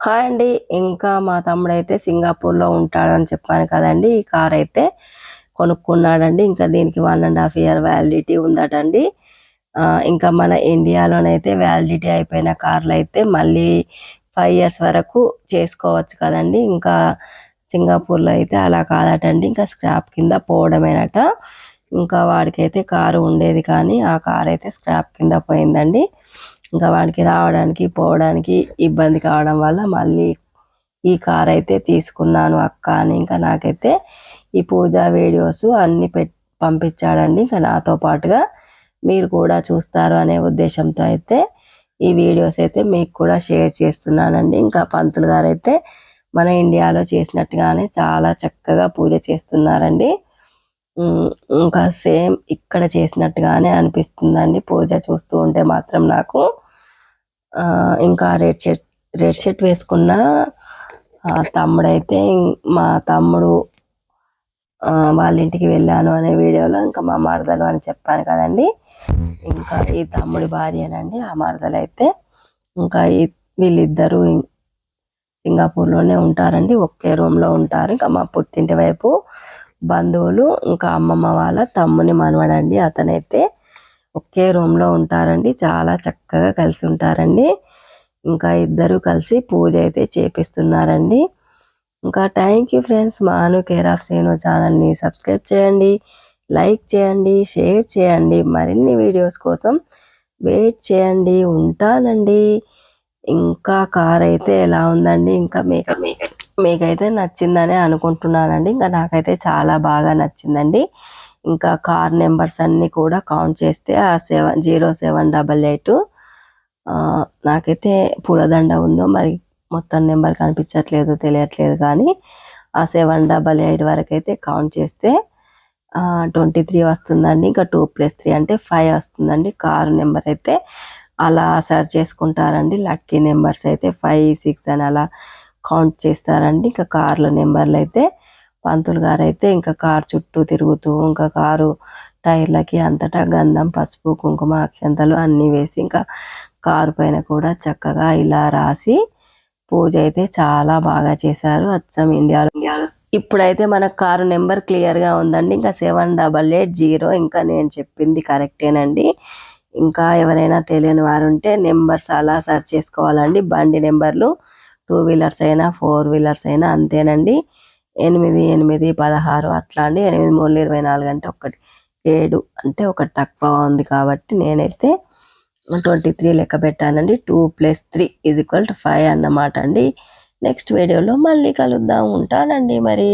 Hi అండి. ఇంకా మా తమ్ముడు అయితే సింగపూర్లో ఉంటాడని చెప్పాను కదండి. ఈ కార్ అయితే కొనుక్కున్నాడండి. ఇంకా దీనికి one and half year validity ఉందటండి. అండి ఇంకా మన ఇండియాలోనైతే వ్యాలిడిటీ అయిపోయిన కార్లు అయితే మళ్ళీ ఫైవ్ ఇయర్స్ వరకు చేసుకోవచ్చు కదండి. ఇంకా సింగపూర్లో అయితే అలా కాదటండి. ఇంకా స్క్రాప్ కింద పోవడమేనట. ఇంకా వాడికైతే కారు ఉండేది కానీ ఆ కార్ అయితే స్క్రాప్ కింద పోయిందండి. ఇంకా వాడికి రావడానికి పోవడానికి ఇబ్బంది కావడం వల్ల మళ్ళీ ఈ కార్ అయితే తీసుకున్నాను అక్క అని. ఇంకా నాకైతే ఈ పూజా వీడియోస్ అన్నీ పెట్ పంపించాడండి. ఇంకా నాతో పాటుగా మీరు కూడా చూస్తారు అనే ఉద్దేశంతో అయితే ఈ వీడియోస్ అయితే మీకు కూడా షేర్ చేస్తున్నానండి. ఇంకా పంతులు గారు అయితే మన ఇండియాలో చేసినట్టుగానే చాలా చక్కగా పూజ చేస్తున్నారండి. ఇంకా సేమ్ ఇక్కడ చేసినట్టుగానే అనిపిస్తుందండి. పూజ చూస్తూ ఉంటే మాత్రం నాకు ఇంకా రెడ్ షర్ట్ రెడ్ షర్ట్ వేసుకున్న తమ్ముడైతే ఇం- మా తమ్ముడు వాళ్ళ ఇంటికి వెళ్ళాను అనే వీడియోలో ఇంకా మా మరదలు అని చెప్పాను కదండి. ఇంకా ఈ తమ్ముడి భార్యనండి. ఆ మరదలు అయితే ఇంకా ఈ వీళ్ళిద్దరూ సింగపూర్లోనే ఉంటారండి. ఒకే రూమ్లో ఉంటారు. ఇంకా మా పుట్టింటి వైపు బంధువులు ఇంకా అమ్మమ్మ వాళ్ళ తమ్ముని మనవడండి. అతనైతే ఒకే రూమ్లో ఉంటారండి. చాలా చక్కగా కలిసి ఉంటారండి. ఇంకా ఇద్దరు కలిసి పూజ అయితే చేపిస్తున్నారండి. ఇంకా థ్యాంక్ యూ ఫ్రెండ్స్. మాను కేర్ ఆఫ్ సేను ఛానల్ని సబ్స్క్రైబ్ చేయండి. లైక్ చేయండి. షేర్ చేయండి. మరిన్ని వీడియోస్ కోసం వెయిట్ చేయండి. ఉంటానండి. ఇంకా కార్ అయితే ఎలా ఉందండి? ఇంకా మేక మీకు మీకైతే నచ్చిందని అనుకుంటున్నానండి. ఇంకా నాకైతే చాలా బాగా నచ్చిందండి. ఇంకా కార్ నెంబర్స్ అన్నీ కూడా కౌంట్ చేస్తే ఆ seven zero seven double eight నాకైతే పూలదండ ఉందో మరి మొత్తం నెంబర్ కనిపించట్లేదు తెలియట్లేదు కానీ ఆ సెవెన్ డబల్ ఎయిట్ వరకు అయితే కౌంట్ చేస్తే ట్వంటీ త్రీ వస్తుందండి. ఇంకా టూ ప్లస్ త్రీ అంటే ఫైవ్ వస్తుందండి. కారు నెంబర్ అయితే అలా సెర్చ్ చేసుకుంటారండి. లక్కీ నెంబర్స్ అయితే ఫైవ్ సిక్స్ అని అలా కౌంట్ చేస్తారండి. ఇంకా కార్ల నెంబర్లు అయితే పంతులు గారు అయితే ఇంకా కారు చుట్టూ తిరుగుతూ ఇంకా కారు టైర్లకి అంతటా గంధం పసుపు కుంకుమ అక్షంతలు అన్నీ వేసి ఇంకా కారు పైన కూడా చక్కగా ఇలా రాసి పూజ అయితే చాలా బాగా చేశారు. అచ్చం ఇండియాలో ఇండియాలో. ఇప్పుడైతే మన కారు నెంబర్ క్లియర్గా ఉందండి. ఇంకా సెవెన్ డబల్ ఎయిట్ జీరో ఇంకా నేను చెప్పింది కరెక్టేనండి. ఇంకా ఎవరైనా తెలియని వారు ఉంటే నెంబర్స్ అలా సెర్చ్ చేసుకోవాలండి. బండి నెంబర్లు టూ వీలర్స్ అయినా ఫోర్ వీలర్స్ అయినా అంతేనండి. ఎనిమిది ఎనిమిది పదహారు అట్లా అండి. ఎనిమిది మూడు ఇరవై నాలుగు అంటే ఒకటి. ఏడు అంటే ఒకటి తక్కువ ఉంది కాబట్టి నేనైతే ట్వంటీ త్రీ లెక్క పెట్టానండి. Two plus three is equal to five అన్నమాట అండి. నెక్స్ట్ వీడియోలో మళ్ళీ కలుద్దాం. ఉంటానండి మరి.